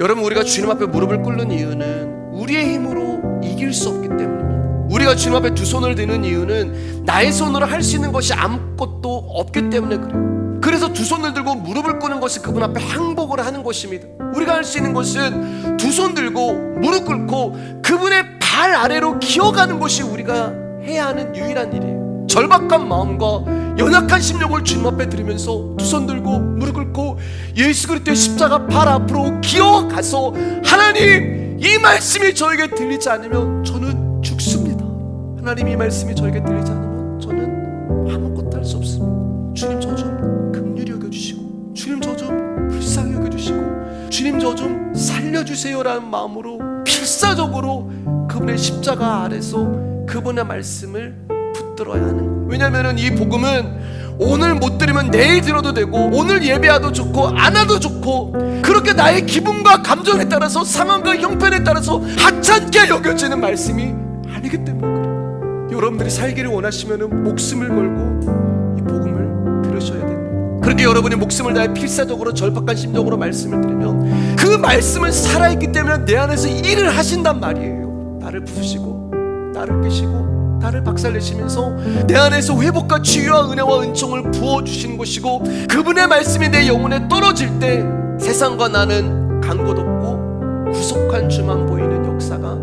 여러분 우리가 주님 앞에 무릎을 꿇는 이유는 우리의 힘으로 이길 수 없기 때문입니다. 우리가 주님 앞에 두 손을 드는 이유는 나의 손으로 할 수 있는 것이 아무것도 없기 때문에 그래요. 그래서 두 손을 들고 무릎을 꿇는 것이 그분 앞에 항복을 하는 것입니다. 우리가 할 수 있는 것은 두 손 들고 무릎 꿇고 그분의 발 아래로 기어가는 것이 우리가 해야 하는 유일한 일이에요. 절박한 마음과 연약한 심령을 주님 앞에 드리면서 두 손 들고 무릎 꿇고 예수 그리스도의 십자가 발 앞으로 기어가서 하나님 이 말씀이 저에게 들리지 않으면 저는 죽습니다. 하나님 이 말씀이 저에게 들리지 않으면 저는 아무것도 할 수 없습니다. 주님 저 좀 긍휼히 여겨주시고 주님 저 좀 불쌍히 여겨주시고 주님 저 좀 살려주세요라는 마음으로 필사적으로 그분의 십자가 아래서 그분의 말씀을 붙 들어야 하는 거예요. 왜냐하면 이 복음은 오늘 못 들으면 내일 들어도 되고 오늘 예배해도 좋고 안 해도 좋고 그렇게 나의 기분과 감정에 따라서 상황과 형편에 따라서 하찮게 여겨지는 말씀이 아니기 때문에 그래요. 여러분들이 살기를 원하시면 목숨을 걸고 이 복음을 들으셔야 됩니다. 그렇게 여러분이 목숨을 다해 필사적으로 절박한 심정으로 말씀을 들으면 그 말씀은 살아있기 때문에 내 안에서 일을 하신단 말이에요. 나를 부수시고 나를 깨시고 나를 박살내시면서 내 안에서 회복과 치유와 은혜와 은총을 부어주시는 것이고 그분의 말씀이 내 영혼에 떨어질 때 세상과 나는 간 곳 없고 구속한 주만 보이는 역사가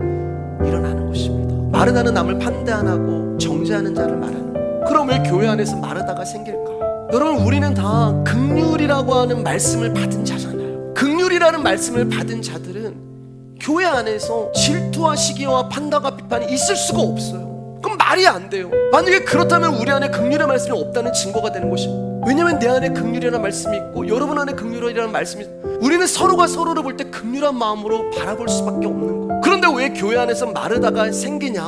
일어나는 것입니다. 마르다는 남을 판대 안 하고 정죄하는 자를 말하는. 그럼 왜 교회 안에서 마르다가 생길까? 여러분 우리는 다 극률이라고 하는 말씀을 받은 자잖아요. 극률이라는 말씀을 받은 자들은 교회 안에서 질투와 시기와 판단과 비판이 있을 수가 없어요. 그럼 말이 안 돼요. 만약에 그렇다면 우리 안에 극률의 말씀이 없다는 증거가 되는 것입니다. 왜냐하면 내 안에 극률이라는 말씀이 있고 여러분 안에 극률이라는 말씀이 우리는 서로가 서로를 볼 때 극률한 마음으로 바라볼 수밖에 없는 거. 그런데 왜 교회 안에서 마르다가 생기냐?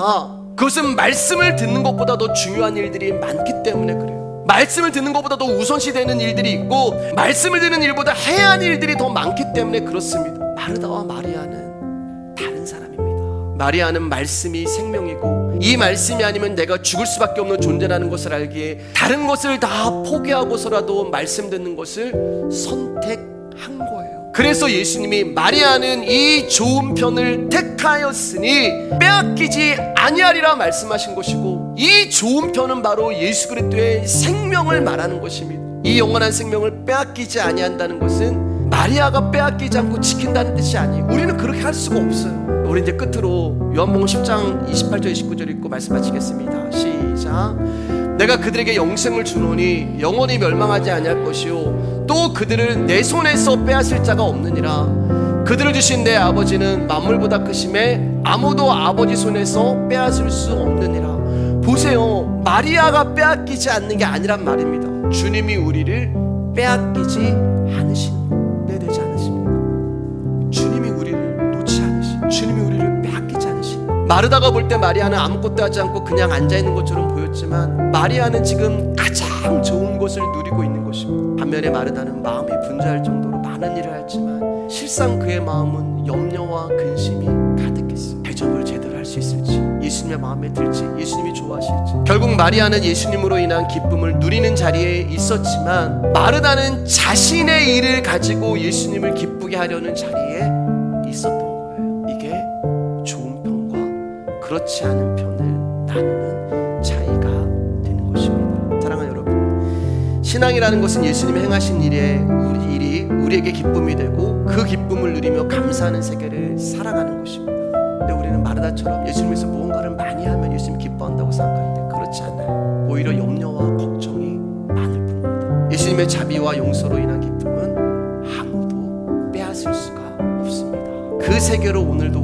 그것은 말씀을 듣는 것보다 더 중요한 일들이 많기 때문에 그래요. 말씀을 듣는 것보다 더 우선시 되는 일들이 있고 말씀을 듣는 일보다 해야 하는 일들이 더 많기 때문에 그렇습니다. 마르다와 마리아는 다른 사람입니다. 마리아는 말씀이 생명이고 이 말씀이 아니면 내가 죽을 수밖에 없는 존재라는 것을 알기에 다른 것을 다 포기하고서라도 말씀 듣는 것을 선택한 거예요. 그래서 예수님이 마리아는 이 좋은 편을 택하였으니 빼앗기지 아니하리라 말씀하신 것이고 이 좋은 편은 바로 예수 그리스도의 생명을 말하는 것입니다. 이 영원한 생명을 빼앗기지 아니한다는 것은 마리아가 빼앗기지 않고 지킨다는 뜻이 아니에요. 우리는 그렇게 할 수가 없어요. 우리 이제 끝으로 요한복음 10장 28절 29절 읽고 말씀 마치겠습니다. 시작. 내가 그들에게 영생을 주노니 영원히 멸망하지 아니할 것이요 또 그들을 내 손에서 빼앗을 자가 없느니라. 그들을 주신 내 아버지는 만물보다 크심에 아무도 아버지 손에서 빼앗을 수 없느니라. 보세요. 마리아가 빼앗기지 않는 게 아니란 말입니다. 주님이 우리를 빼앗기지 마르다가 볼 때 마리아는 아무것도 하지 않고 그냥 앉아 있는 것처럼 보였지만 마리아는 지금 가장 좋은 것을 누리고 있는 것입니다. 반면에 마르다는 마음이 분주할 정도로 많은 일을 했지만 실상 그의 마음은 염려와 근심이 가득했어. 대접을 제대로 할 수 있을지, 예수님의 마음에 들지, 예수님이 좋아하실지. 결국 마리아는 예수님으로 인한 기쁨을 누리는 자리에 있었지만 마르다는 자신의 일을 가지고 예수님을 기쁘게 하려는 자리에 있었던 그렇지 않은 편을 나누는 차이가 되는 것입니다. 사랑하는 여러분, 신앙이라는 것은 예수님이 행하신 일에 우리 일이 우리에게 기쁨이 되고 그 기쁨을 누리며 감사하는 세계를 살아가는 것입니다. 근데 우리는 마르다처럼 예수님에서 무언가를 많이 하면 예수님이 기뻐한다고 생각하는데 그렇지 않아요. 오히려 염려와 걱정이 많을 뿐입니다. 예수님의 자비와 용서로 인한 기쁨은 아무도 빼앗을 수가 없습니다. 그 세계로 오늘도